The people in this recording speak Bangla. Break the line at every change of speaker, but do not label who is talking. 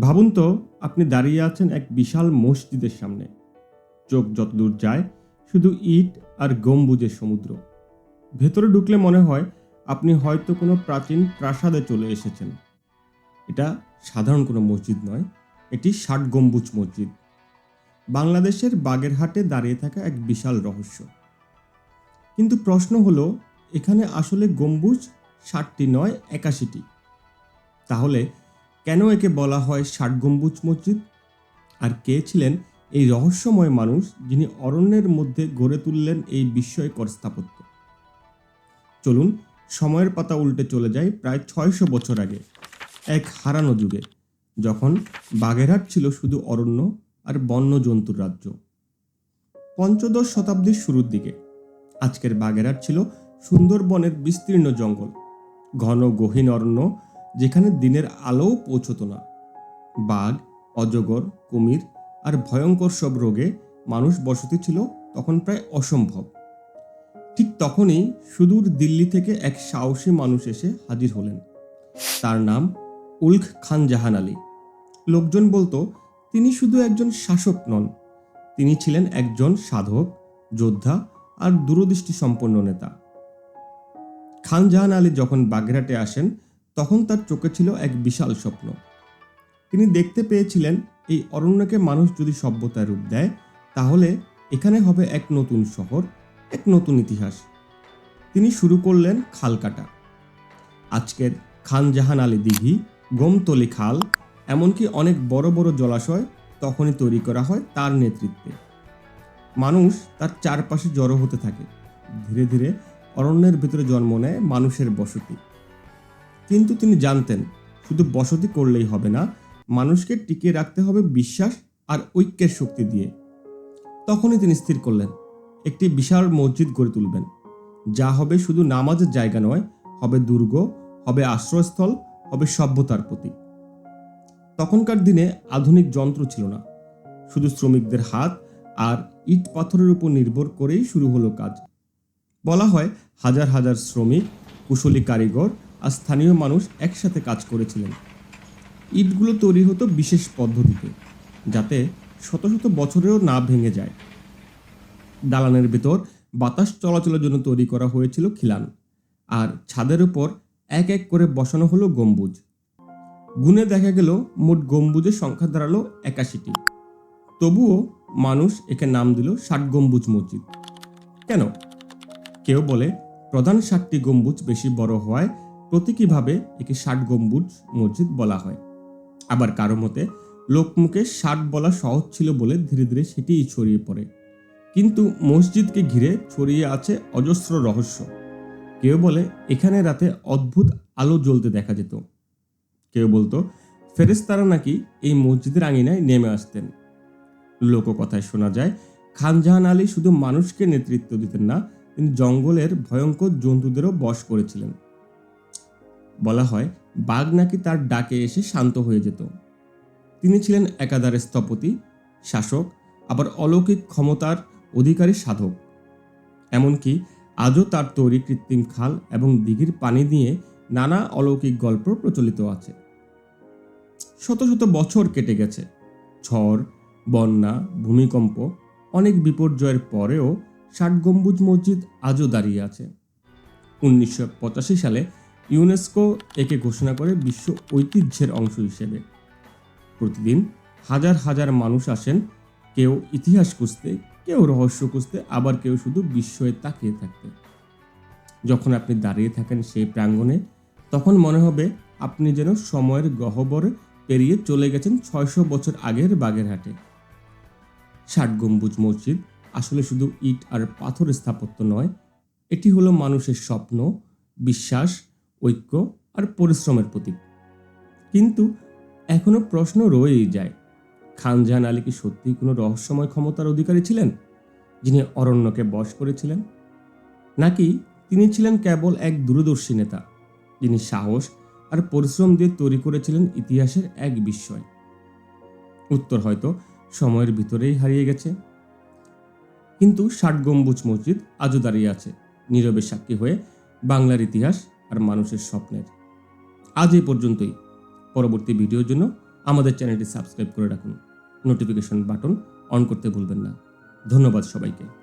ভাবুন তো, আপনি দাঁড়িয়ে আছেন এক বিশাল মসজিদের সামনে। চোখ যতদূর যায়, শুধু ইট আর গম্বুজের সমুদ্র। ভেতরে ঢুকলে মনে হয় আপনি হয়তো কোনো প্রাচীন প্রাসাদে চলে এসেছেন। এটা সাধারণ কোনো মসজিদ নয়, এটি ষাট গম্বুজ মসজিদ। বাংলাদেশের বাগেরহাটে দাঁড়িয়ে থাকা এক বিশাল রহস্য। কিন্তু প্রশ্ন হলো, এখানে আসলে গম্বুজ ষাটটি নয়, একাশিটি? তাহলে কেন একে বলা হয় ষাট গম্বুজ মসজিদ? আর কে ছিলেন এই রহস্যময় মানুষ যিনি অরণ্যের মধ্যে গড়ে তুললেন এই বিস্ময়কর স্থাপত্য? চলুন, সময়ের পাতা উল্টে চলে যায় প্রায় ছয়শো বছর আগে, এক হারানো যুগে, যখন বাগেরহাট ছিল শুধু অরণ্য আর বন্য জন্তুর রাজ্য। পঞ্চদশ শতাব্দীর শুরুর দিকে, আজকের বাগেরহাট ছিল সুন্দরবনের বিস্তীর্ণ জঙ্গল, ঘন গহীন অরণ্য যেখানে দিনের আলোও পৌঁছত না। বাঘ, অজগর, কুমির আর ভয়ঙ্কর সব রোগে মানুষ বসতি ছিল তখন প্রায় অসম্ভব। ঠিক তখনই সুদূর দিল্লি থেকে এক সাহসী মানুষ এসে হাজির হলেন। তার নাম উলখ খান জাহান আলী। লোকজন বলতো, তিনি শুধু একজন শাসক নন। তিনি ছিলেন একজন সাধক, যোদ্ধা আর দূরদৃষ্টি সম্পন্ন নেতা। খান জাহান আলী যখন বাগেরহাটে আসেন তখন তার চোখে ছিল এক বিশাল স্বপ্ন। তিনি দেখতে পেয়েছিলেন, এই অরণ্যকে মানুষ যদি সভ্যতার রূপ দেয়, তাহলে এখানে হবে এক নতুন শহর, এক নতুন ইতিহাস। তিনি শুরু করলেন খাল কাটা আজকের খান জাহান আলী দিঘি গোমতলি খাল, এমনকি অনেক বড় বড় জলাশয় তখনই তৈরি করা হয় তার নেতৃত্বে। মানুষ তার চারপাশে জড়ো হতে থাকে। ধীরে ধীরে অরণ্যের ভিতরে জন্ম নেয় মানুষের বসতি। কিন্তু তিনি জানতেন, শুধু বসতি করলেই হবে না, মানুষকে টিকিয়ে রাখতে হবে বিশ্বাস আর ঐক্যের শক্তি দিয়ে। তখনই তিনি স্থির করলেন, একটি বিশাল মসজিদ গড়ে তুলবেন। যা হবে শুধু নামাজের জায়গা নয়, হবে দুর্গ, হবে আশ্রয়স্থল, হবে সভ্যতার প্রতীক। তখনকার দিনে আধুনিক যন্ত্র ছিল না। শুধু শ্রমিকদের হাত আর ইট পাথরের উপর নির্ভর করেই শুরু হলো কাজ। বলা হয় হাজার হাজার শ্রমিক, কুশলী কারিগর আর স্থানীয় মানুষ একসাথে কাজ করেছিলেন। ইটগুলো তৈরি হতো বিশেষ পদ্ধতিতে, যাতে শত শত বছরেও না ভেঙে যায়। দালানের ভেতর বাতাস চলাচলের জন্য তৈরি করা হয়েছিল খিলান, আর ছাদের উপর এক এক করে বসানো হলো গম্বুজ। গুণে দেখা গেল মোট গম্বুজের সংখ্যা দাঁড়াল একাশিটি। তবুও মানুষ একে নাম দিল ষাট গম্বুজ মসজিদ। কেন? কেউ বলে প্রধান ষাটটি গম্বুজ বেশি বড় হওয়ায় প্রতীকীভাবে একে ষাট গম্বুজ মসজিদ বলা হয়। আবার কারও মতে, লোকমুখে ষাট বলা সহজ ছিল বলে ধীরে ধীরে সেটিই ছড়িয়ে পড়ে। কিন্তু মসজিদকে ঘিরে ছড়িয়ে আছে অজস্র রহস্য। কেউ বলে, এখানে রাতে অদ্ভুত আলো জ্বলতে দেখা যেত। কেউ বলতো ফেরেস্তারা নাকি এই মসজিদের আঙিনায় নেমে আসতেন। লোককথায় শোনা যায় খানজাহান আলী শুধু মানুষকে নেতৃত্ব দিতেন না, তিনি জঙ্গলের ভয়ঙ্কর জন্তুদেরও বশ করেছিলেন। বলা হয়, বাঘ নাকি তার ডাকে এসে শান্ত হয়ে যেত। তিনি ছিলেন একাধারে স্থপতি, শাসক, আবার অলৌকিক ক্ষমতার অধিকারী সাধক। এমনকি আজও তার তৈরি কৃত্রিম খাল এবং দিঘির পানি নিয়ে নানা অলৌকিক গল্প প্রচলিত আছে। শত শত বছর কেটে গেছে। ঝড়, বন্যা, ভূমিকম্প অনেক বিপর্যয়ের পরেও ষাট গম্বুজ মসজিদ আজও দাঁড়িয়ে আছে। উনিশশো পঁচাশি সালে ইউনেস্কো একে ঘোষণা করে বিশ্ব ঐতিহ্যের অংশ হিসেবে। প্রতিদিন হাজার হাজার মানুষ আসেন, কেউ ইতিহাস খুঁজতে, কেউ রহস্য খুঁজতে, আবার কেউ শুধু বিস্ময়ে তাকিয়ে থাকতে। যখন আপনি দাঁড়িয়ে থাকেন সেই প্রাঙ্গণে, তখন মনে হবে আপনি যেন সময়ের গহ্বরে পেরিয়ে চলে গেছেন ছয়শো বছর আগের বাগেরহাটে। ষাট গম্বুজ মসজিদ আসলে শুধু ইট আর পাথর স্থাপত্য নয়, এটি হলো মানুষের স্বপ্ন, বিশ্বাস ঐক্য আর পরিশ্রমের প্রতীক। কিন্তু এখনও প্রশ্ন রয়েই যায় খানজাহান আলী কি সত্যিই কোনো রহস্যময় ক্ষমতার অধিকারী ছিলেন, যিনি অরণ্যকে বশ করেছিলেন? নাকি তিনি ছিলেন কেবল এক দূরদর্শী নেতা, যিনি সাহস আর পরিশ্রম দিয়ে তৈরি করেছিলেন ইতিহাসের এক বিস্ময়? উত্তর হয়তো সময়ের ভিতরেই হারিয়ে গেছে। কিন্তু ষাট গম্বুজ মসজিদ আজও দাঁড়িয়ে আছে, নীরবে সাক্ষী হয়ে বাংলার ইতিহাস আর মানুষের স্বপ্নের। আজ এই পর্যন্তই। পরবর্তী ভিডিওর জন্য আমাদের চ্যানেলটি সাবস্ক্রাইব করে রাখুন। নোটিফিকেশন বাটন অন করতে ভুলবেন না। ধন্যবাদ সবাইকে।